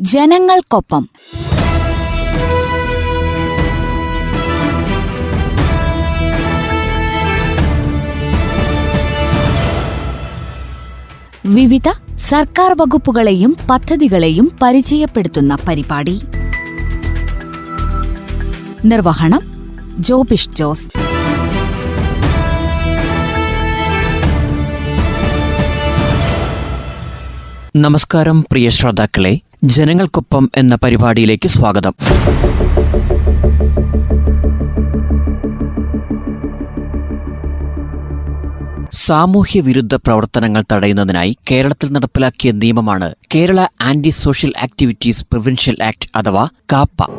ജനങ്ങൾക്കൊപ്പം. വിവിധ സർക്കാർ വകുപ്പുകളെയും പദ്ധതികളെയും പരിചയപ്പെടുത്തുന്ന പരിപാടി. നിർവഹണം ജോബിഷ് ജോസ്. നമസ്കാരം പ്രിയ ശ്രോതാക്കളെ. ജനങ്ങൾക്കൊപ്പം എന്ന പരിപാടിയിലേക്ക് സ്വാഗതം. സാമൂഹ്യ വിരുദ്ധ പ്രവർത്തനങ്ങൾ തടയുന്നതിനായി കേരളത്തിൽ നടപ്പിലാക്കിയ നിയമമാണ് Kerala anti social activities preventional act അഥവാ കാപ്പ.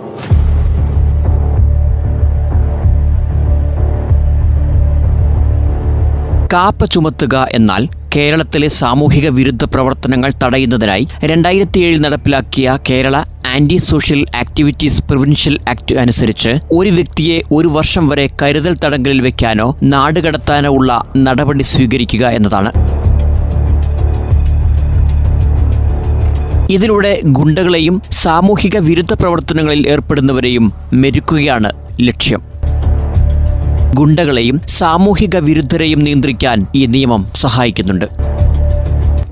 കാപ്പ ചുമത്തുക എന്നാൽ കേരളത്തിലെ സാമൂഹിക വിരുദ്ധ പ്രവർത്തനങ്ങൾ തടയുന്നതിനായി രണ്ടായിരത്തിയേഴിൽ നടപ്പിലാക്കിയ Kerala anti social activities preventional act അനുസരിച്ച് ഒരു വ്യക്തിയെ ഒരു വർഷം വരെ കരുതൽ തടങ്കലിൽ വെക്കാനോ നാടുകടത്താനോ ഉള്ള നടപടി സ്വീകരിക്കുക എന്നതാണ്. ഇതിലൂടെ ഗുണ്ടകളെയും സാമൂഹിക വിരുദ്ധ പ്രവർത്തനങ്ങളിൽ ഏർപ്പെടുന്നവരെയും മെരുക്കുകയാണ് ലക്ഷ്യം. ഗുണ്ടകളെയും സാമൂഹിക വിരുദ്ധരെയും നിയന്ത്രിക്കാൻ ഈ നിയമം സഹായിക്കുന്നുണ്ട്.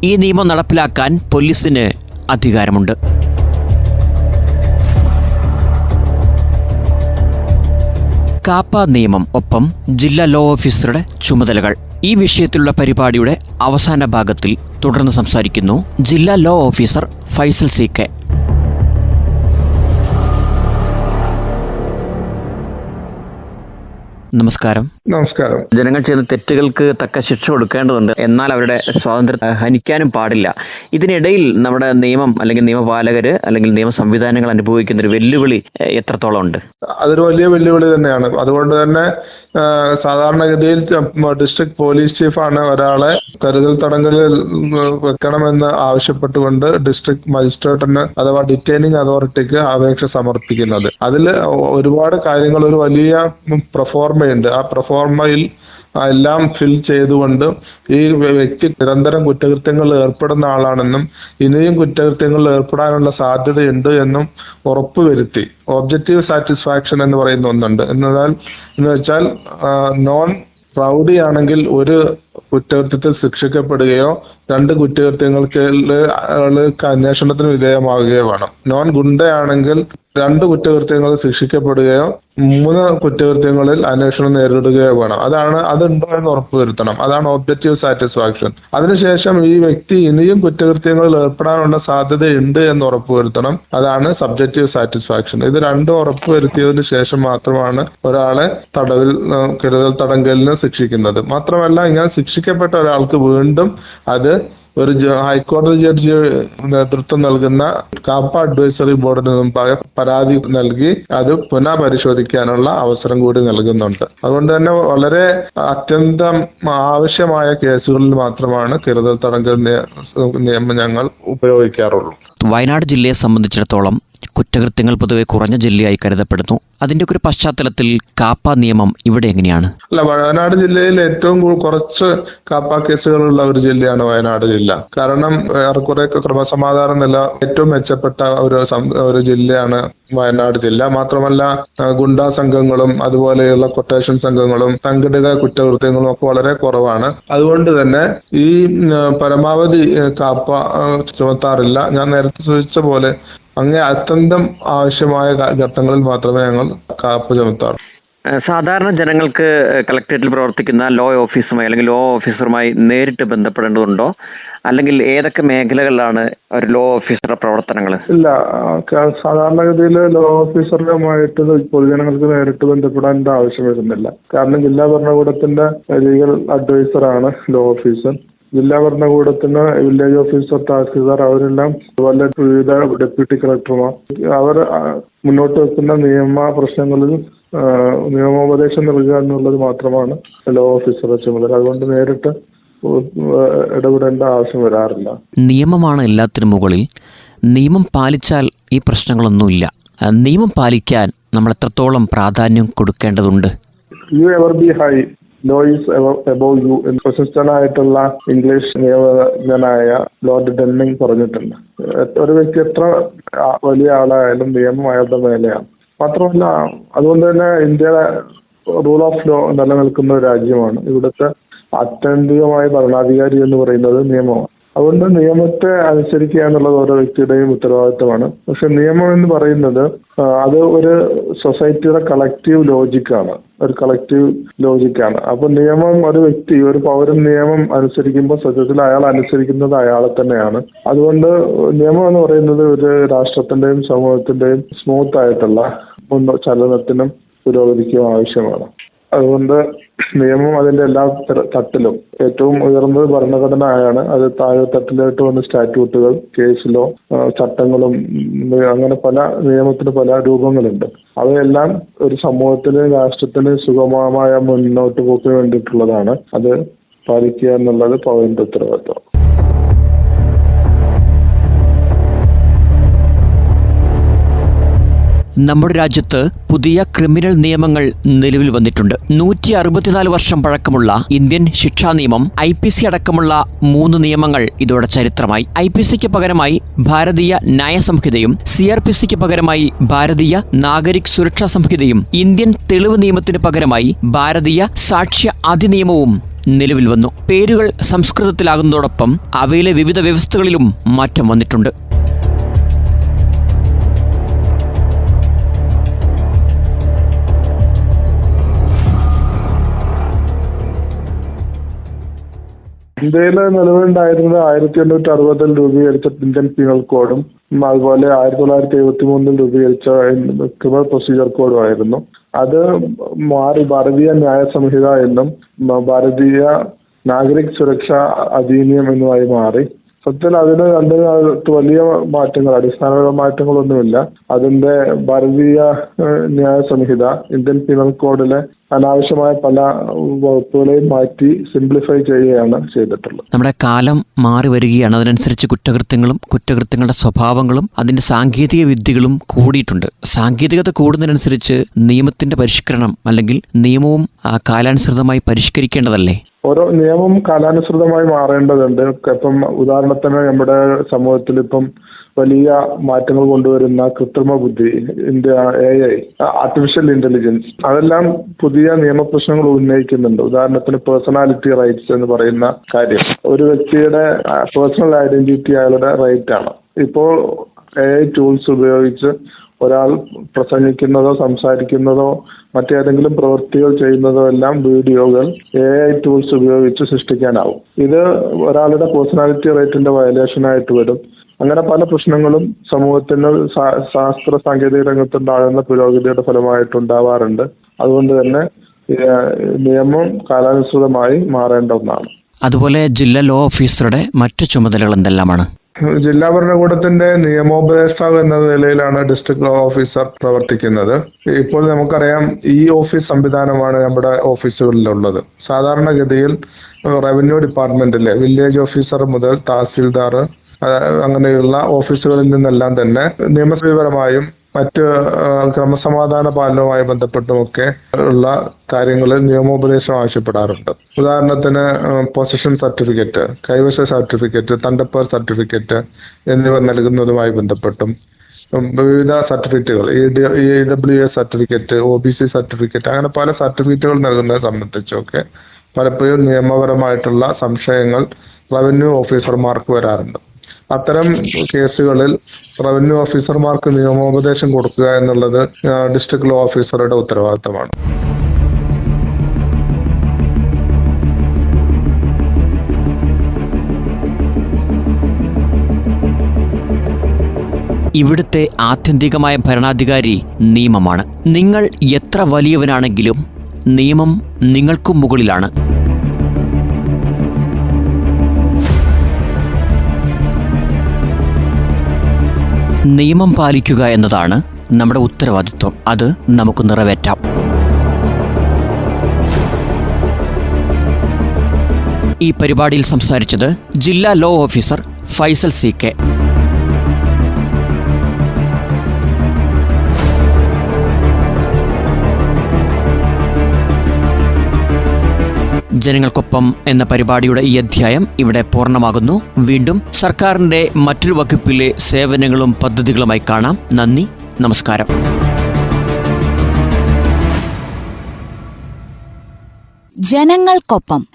ഈ നിയമം നടപ്പിലാക്കാൻ പോലീസിന് അധികാരമുണ്ട്. കാപ്പ നിയമം ഒപ്പം ജില്ലാ ലോ ഓഫീസറുടെ ചുമതലകൾ. ഈ വിഷയത്തിലുള്ള പരിപാടിയുടെ അവസാന ഭാഗത്തിൽ തുടർന്ന് സംസാരിക്കുന്നു ജില്ലാ law officer Faisal C K. നമസ്കാരം നമസ്കാരം. ജനങ്ങൾ ചെയ്യുന്ന തെറ്റുകൾക്ക് തക്ക ശിക്ഷ കൊടുക്കേണ്ടതുണ്ട്. എന്നാൽ അവരുടെ സ്വാതന്ത്ര്യം ഹനിക്കാനും പാടില്ല. ഇതിനിടയിൽ നമ്മുടെ നിയമം അല്ലെങ്കിൽ നിയമപാലകര് അല്ലെങ്കിൽ നിയമ സംവിധാനങ്ങൾ അനുഭവിക്കുന്ന ഒരു വെല്ലുവിളി എത്രത്തോളം ഉണ്ട്? അതൊരു വലിയ വെല്ലുവിളി തന്നെയാണ്. അതുകൊണ്ട് തന്നെ സാധാരണഗതിയിൽ ഡിസ്ട്രിക്ട് പോലീസ് ചീഫാണ് ഒരാളെ കരുതൽ തടങ്കലിൽ വെക്കണമെന്ന് ആവശ്യപ്പെട്ടുകൊണ്ട് ഡിസ്ട്രിക്ട് മജിസ്ട്രേറ്റിന് അഥവാ ഡിറ്റൈനിങ് അതോറിറ്റിക്ക് അപേക്ഷ സമർപ്പിക്കുന്നത്. അതിൽ ഒരുപാട് കാര്യങ്ങൾ ഒരു വലിയ പ്രൊഫോർമയുണ്ട്. ആ പ്രൊഫോർമയിൽ എല്ലാം ഫിൽ ചെയ്തുകൊണ്ട് ഈ വ്യക്തി നിരന്തരം കുറ്റകൃത്യങ്ങളിൽ ഏർപ്പെടുന്ന ആളാണെന്നും ഇനിയും കുറ്റകൃത്യങ്ങളിൽ ഏർപ്പെടാനുള്ള സാധ്യതയുണ്ട് എന്നും ഉറപ്പുവരുത്തി. ഒബ്ജക്റ്റീവ് സാറ്റിസ്ഫാക്ഷൻ എന്ന് പറയുന്ന ഒന്നുണ്ട്. എന്നാൽ എന്ന് വെച്ചാൽ നോൺ ആണെങ്കിൽ ഒരു കുറ്റകൃത്യത്തിൽ ശിക്ഷിക്കപ്പെടുകയോ രണ്ട് കുറ്റകൃത്യങ്ങൾക്ക് അന്വേഷണത്തിന് വിധേയമാവുകയോ വേണം. നോൺ ഗുണ്ടയാണെങ്കിൽ രണ്ട് കുറ്റകൃത്യങ്ങൾ ശിക്ഷിക്കപ്പെടുകയോ മൂന്ന് കുറ്റകൃത്യങ്ങളിൽ അന്വേഷണം നേരിടുകയോ വേണം. അതാണ് അതുണ്ടോ എന്ന് ഉറപ്പുവരുത്തണം അതാണ് ഒബ്ജക്റ്റീവ് സാറ്റിസ്ഫാക്ഷൻ അതിനുശേഷം ഈ വ്യക്തി ഇനിയും കുറ്റകൃത്യങ്ങളിൽ ഏർപ്പെടാനുള്ള സാധ്യതയുണ്ട് എന്ന് ഉറപ്പുവരുത്തണം അതാണ് സബ്ജക്റ്റീവ് സാറ്റിസ്ഫാക്ഷൻ ഇത് രണ്ടും ഉറപ്പുവരുത്തിയതിനു ശേഷം മാത്രമാണ് ഒരാളെ തടവിൽ കരുതൽ തടങ്കലിന് ശിക്ഷിക്കുന്നത്. മാത്രമല്ല ഇങ്ങനെ ശിക്ഷിക്കപ്പെട്ട ഒരാൾക്ക് വീണ്ടും അത് ഒരു ഹൈക്കോടതി ജഡ്ജി നേതൃത്വം നൽകുന്ന കാപ്പ അഡ്വൈസറി ബോർഡിന് മുമ്പാകെ പരാതി നൽകി അത് പുനഃപരിശോധിക്കാനുള്ള അവസരം കൂടി നൽകുന്നുണ്ട്. അതുകൊണ്ട് തന്നെ വളരെ അത്യന്തം ആവശ്യമായ കേസുകളിൽ മാത്രമാണ് കരുതൽ തടങ്കൽ നിയ- നിയമം ഞങ്ങൾ ഉപയോഗിക്കാറുള്ളൂ. വയനാട് ജില്ലയെ സംബന്ധിച്ചിടത്തോളം കുറ്റകൃത്യങ്ങൾ പൊതുവെ കുറഞ്ഞ ജില്ലയായി കരുതപ്പെടുന്നു. അതിന്റെ ഒരു പശ്ചാത്തലത്തിൽ കാപ്പ നിയമം ഇവിടെ എങ്ങനെയാണ്? അല്ല വയനാട് ജില്ലയിൽ ഏറ്റവും കുറച്ച് കാപ്പ കേസുകളുള്ള ഒരു ജില്ലയാണ് വയനാട് ജില്ല. കാരണം ഏറെക്കുറെ ക്രമസമാധാന നില ഏറ്റവും മെച്ചപ്പെട്ട ഒരു ഒരു ജില്ലയാണ് വയനാട് ജില്ല. മാത്രമല്ല ഗുണ്ടാ സംഘങ്ങളും അതുപോലെയുള്ള കൊട്ടേഷൻ സംഘങ്ങളും സംഘടിത കുറ്റകൃത്യങ്ങളും ഒക്കെ വളരെ കുറവാണ്. അതുകൊണ്ട് തന്നെ ഈ പരമാവധി കാപ്പ ചുമത്താറില്ല. ഞാൻ നേരത്തെ സൂചിച്ച പോലെ അങ്ങേ അത്യന്തം ആവശ്യമായ ഘട്ടങ്ങളിൽ മാത്രമേ ഞങ്ങൾ കാപ്പ് ചുമത്താറുള്ളൂ. സാധാരണ ജനങ്ങൾക്ക് കളക്ടറേറ്റിൽ പ്രവർത്തിക്കുന്ന ലോ ഓഫീസുമായി അല്ലെങ്കിൽ ലോ ഓഫീസറുമായി നേരിട്ട് ബന്ധപ്പെടേണ്ടതുണ്ടോ? അല്ലെങ്കിൽ ഏതൊക്കെ മേഖലകളിലാണ് ഒരു ലോ ഓഫീസറുടെ പ്രവർത്തനങ്ങൾ? ഇല്ല സാധാരണഗതിയിൽ ലോ ഓഫീസറുമായിട്ട് പൊതുജനങ്ങൾക്ക് നേരിട്ട് ബന്ധപ്പെടേണ്ട ആവശ്യം വരുന്നില്ല. കാരണം ജില്ലാ ഭരണകൂടത്തിന്റെ ലീഗൽ അഡ്വൈസറാണ് ലോ ഓഫീസർ ജില്ലാ ഭരണകൂടത്തിന് വില്ലേജ് ഓഫീസർ തഹസീൽദാർ അവരെല്ലാം അതുപോലെ വിവിധ ഡെപ്യൂട്ടി കളക്ടർമാർ അവർ മുന്നോട്ട് വെക്കുന്ന നിയമ പ്രശ്നങ്ങളിൽ നിയമോപദേശം നൽകുക എന്നുള്ളത് മാത്രമാണ് ലോ ഓഫീസറുടെ ചുമതല. അതുകൊണ്ട് നേരിട്ട് ഇടപെടേണ്ട ആവശ്യം വരാറില്ല. നിയമമാണ് എല്ലാത്തിനും മുകളിൽ. നിയമം പാലിച്ചാൽ ഈ പ്രശ്നങ്ങളൊന്നുമില്ല നിയമം പാലിക്കാൻ നമ്മൾ എത്രത്തോളം പ്രാധാന്യം കൊടുക്കേണ്ടതുണ്ട്? You ever be high law above you എന്ന് പ്രശസ്തനായിട്ടുള്ള ഇംഗ്ലീഷ് നിയമജ്ഞനായ ലോർഡ് ഡെന്നിങ് പറഞ്ഞിട്ടുണ്ട്. ഒരു വ്യക്തി എത്ര വലിയ ആളായാലും നിയമം അയാളുടെ മേലെയാണ്. മാത്രമല്ല അതുകൊണ്ട് തന്നെ ഇന്ത്യയുടെ റൂൾ ഓഫ് ലോ നിലനിൽക്കുന്ന ഒരു രാജ്യമാണ്. ഇവിടുത്തെ ആത്യന്തികമായ ഭരണാധികാരി എന്ന് പറയുന്നത് നിയമമാണ്. അതുകൊണ്ട് നിയമത്തെ അനുസരിക്കുക എന്നുള്ളത് ഓരോ വ്യക്തിയുടെയും ഉത്തരവാദിത്തമാണ്. പക്ഷെ നിയമം എന്ന് പറയുന്നത് അത് ഒരു സൊസൈറ്റിയുടെ കളക്റ്റീവ് ലോജിക്കാണ് ഒരു കളക്റ്റീവ് ലോജിക്കാണ് അപ്പൊ നിയമം ഒരു വ്യക്തി ഒരു പൗരൻ നിയമം അനുസരിക്കുമ്പോൾ സത്യത്തിൽ അയാൾ അനുസരിക്കുന്നത് അയാളെ തന്നെയാണ്. അതുകൊണ്ട് നിയമം എന്ന് പറയുന്നത് ഒരു രാഷ്ട്രത്തിന്റെയും സമൂഹത്തിന്റെയും സ്മൂത്ത് ആയിട്ടുള്ള ചലനത്തിനും പുരോഗതിക്കും ആവശ്യമാണ്. അതുകൊണ്ട് നിയമം അതിന്റെ എല്ലാ തട്ടിലും ഏറ്റവും ഉയർന്നത് ഭരണഘടനയാണ് അത് താഴെ തട്ടിലായിട്ട് വന്ന സ്റ്റാറ്റ്യൂട്ടുകൾ കേസ് ലോ ആ, ചട്ടങ്ങളും അങ്ങനെ പല നിയമത്തിന് പല രൂപങ്ങളുണ്ട്. അവയെല്ലാം ഒരു സമൂഹത്തിന് രാഷ്ട്രത്തിന് സുഗമമായ മുന്നോട്ട് പോക്കിന് വേണ്ടിയിട്ടുള്ളതാണ്. അത് പാലിക്കുക എന്നുള്ളത് പൗരന്റെ ഉത്തരവാദിത്വം. നമ്മുടെ രാജ്യത്ത് പുതിയ ക്രിമിനൽ നിയമങ്ങൾ നിലവിൽ വന്നിട്ടുണ്ട്. നൂറ്റി അറുപത്തിനാല് വർഷം പഴക്കമുള്ള ഇന്ത്യൻ ശിക്ഷാ നിയമം ഐ പി സി അടക്കമുള്ള മൂന്ന് നിയമങ്ങൾ ഇതോടെ ചരിത്രമായി. ഐ പി സിക്ക് പകരമായി ഭാരതീയ ന്യായ സംഹിതയും സി ആർ പി സിക്ക് പകരമായി ഭാരതീയ നാഗരിക് സുരക്ഷാ സംഹിതയും ഇന്ത്യൻ തെളിവ് നിയമത്തിന് പകരമായി ഭാരതീയ സാക്ഷ്യ അധിനിയമവും നിലവിൽ വന്നു. പേരുകൾ സംസ്കൃതത്തിലാകുന്നതോടൊപ്പം അവയിലെ വിവിധ വ്യവസ്ഥകളിലും മാറ്റം വന്നിട്ടുണ്ട്. ഇന്ത്യയിൽ നിലവിലുണ്ടായിരുന്നത് ആയിരത്തി എണ്ണൂറ്റി അറുപതിൽ രൂപീകരിച്ച ഇന്ത്യൻ പീനൽ കോഡും അതുപോലെ ആയിരത്തി തൊള്ളായിരത്തി എഴുപത്തി മൂന്നിൽ രൂപീകരിച്ച ക്രിമിനൽ പ്രൊസീജിയർ കോഡും ആയിരുന്നു. അത് മാറി ഭാരതീയ ന്യായ സംഹിത എന്നും ഭാരതീയ നാഗരിക് സുരക്ഷാ അധിനിയം എന്നുമായി മാറി. സത്യത്തിൽ അതിന് രണ്ടിനകത്ത് വലിയ മാറ്റങ്ങൾ അടിസ്ഥാനപരമായ മാറ്റങ്ങളൊന്നുമില്ല. അതിന്റെ ഭാരതീയ ന്യായ സംഹിത ഇന്ത്യൻ പീനൽ കോഡിലെ അനാവശ്യമായ പല വകുപ്പുകളെയും മാറ്റി സിംപ്ലിഫൈ ചെയ്യുകയാണ് ചെയ്തിട്ടുള്ളത്. നമ്മുടെ കാലം മാറി വരികയാണ്. അതിനനുസരിച്ച് കുറ്റകൃത്യങ്ങളും കുറ്റകൃത്യങ്ങളുടെ സ്വഭാവങ്ങളും അതിന്റെ സാങ്കേതിക വിദ്യകളും കൂടിയിട്ടുണ്ട്. സാങ്കേതികത കൂടുന്നതിനനുസരിച്ച് നിയമത്തിന്റെ പരിഷ്കരണം അല്ലെങ്കിൽ നിയമവും കാലാനുസൃതമായി പരിഷ്കരിക്കേണ്ടതല്ലേ? ഓരോ നിയമം കാലാനുസൃതമായി മാറേണ്ടതുണ്ട്. ഇപ്പം ഉദാഹരണത്തിന് നമ്മുടെ സമൂഹത്തിൽ ഇപ്പം വലിയ മാറ്റങ്ങൾ കൊണ്ടുവരുന്ന കൃത്രിമ ബുദ്ധി India A I artificial intelligence അതെല്ലാം പുതിയ നിയമപ്രശ്നങ്ങൾ ഉന്നയിക്കുന്നുണ്ട്. ഉദാഹരണത്തിന് പേഴ്സണാലിറ്റി റൈറ്റ്സ് എന്ന് പറയുന്ന കാര്യം. ഒരു വ്യക്തിയുടെ പേഴ്സണൽ ഐഡന്റിറ്റി അയാളുടെ റൈറ്റ് ആണ്. ഇപ്പോൾ എ ഐ ടൂൾസ് ഉപയോഗിച്ച് ഒരാൾ പ്രസംഗിക്കുന്നതോ സംസാരിക്കുന്നതോ മറ്റേതെങ്കിലും പ്രവൃത്തികൾ ചെയ്യുന്നതോ എല്ലാം വീഡിയോകൾ എ ഐ ടൂൾസ് ഉപയോഗിച്ച് സൃഷ്ടിക്കാനാവും. ഇത് ഒരാളുടെ പേഴ്സണാലിറ്റി റൈറ്റിന്റെ വയലേഷൻ ആയിട്ട് വരും. അങ്ങനെ പല പ്രശ്നങ്ങളും സമൂഹത്തിന് ശാസ്ത്ര സാങ്കേതിക രംഗത്തുണ്ടാകുന്ന പുരോഗതിയുടെ ഫലമായിട്ടുണ്ടാവാറുണ്ട് അതുകൊണ്ട് തന്നെ നിയമം കാലാനുസൃതമായി മാറേണ്ട ഒന്നാണ്. അതുപോലെ ജില്ലാ ലോ ഓഫീസറുടെ മറ്റു ചുമതലകൾ എന്തെല്ലാമാണ്? ജില്ലാ ഭരണകൂടത്തിന്റെ നിയമോപദേഷ്ടാവ് എന്ന നിലയിലാണ് ഡിസ്ട്രിക്ട് ഓഫീസർ പ്രവർത്തിക്കുന്നത്. ഇപ്പോൾ നമുക്കറിയാം ഇ ഓഫീസ് സംവിധാനമാണ് നമ്മുടെ ഓഫീസുകളിലുള്ളത് സാധാരണഗതിയിൽ റവന്യൂ ഡിപ്പാർട്ട്മെന്റിലെ വില്ലേജ് ഓഫീസർ മുതൽ തഹസീൽദാർ അങ്ങനെയുള്ള ഓഫീസുകളിൽ നിന്നെല്ലാം തന്നെ നിയമപരമായും മറ്റ് ക്രമസമാധാന പാലനവുമായി ബന്ധപ്പെട്ടുമൊക്കെ ഉള്ള കാര്യങ്ങളിൽ നിയമോപദേശം ആവശ്യപ്പെടാറുണ്ട്. ഉദാഹരണത്തിന് പൊസിഷൻ സർട്ടിഫിക്കറ്റ് കൈവശ സർട്ടിഫിക്കറ്റ് തണ്ടപ്പേർ സർട്ടിഫിക്കറ്റ് എന്നിവ നൽകുന്നതുമായി ബന്ധപ്പെട്ടും വിവിധ സർട്ടിഫിക്കറ്റുകൾ E W S certificate O B C certificate അങ്ങനെ പല സർട്ടിഫിക്കറ്റുകൾ നൽകുന്നത് സംബന്ധിച്ചൊക്കെ പലപ്പോഴും നിയമപരമായിട്ടുള്ള സംശയങ്ങൾ റവന്യൂ ഓഫീസർമാർക്ക് വരാറുണ്ട്. അത്തരം കേസുകളിൽ റവന്യൂ ഓഫീസർമാർക്ക് നിയമോപദേശം കൊടുക്കുക എന്നുള്ളത് ഡിസ്ട്രിക്ട് ലോ ഓഫീസറുടെ ഉത്തരവാദിത്തമാണ്. ഇവിടുത്തെ ആത്യന്തികമായ ഭരണാധികാരി നിയമമാണ്. നിങ്ങൾ എത്ര വലിയവനാണെങ്കിലും നിയമം നിങ്ങൾക്കും മുകളിലാണ്. നിയമം പാലിക്കുക എന്നതാണ് നമ്മുടെ ഉത്തരവാദിത്വം. അത് നമുക്ക് നിറവേറ്റാം. ഈ പരിപാടിയിൽ സംസാരിച്ചത് ജില്ലാ law officer Faisal C K. ജനങ്ങൾക്കൊപ്പം എന്ന പരിപാടിയുടെ ഈ അധ്യായം ഇവിടെ പൂർണമാകുന്നു. വീണ്ടും സർക്കാരിന്റെ മറ്റൊരു വകുപ്പിലെ സേവനങ്ങളും പദ്ധതികളുമായി കാണാം. നന്ദി നമസ്കാരം. ജനങ്ങൾക്കൊപ്പം.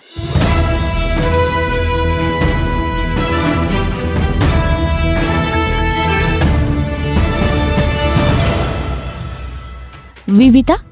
വിവിധ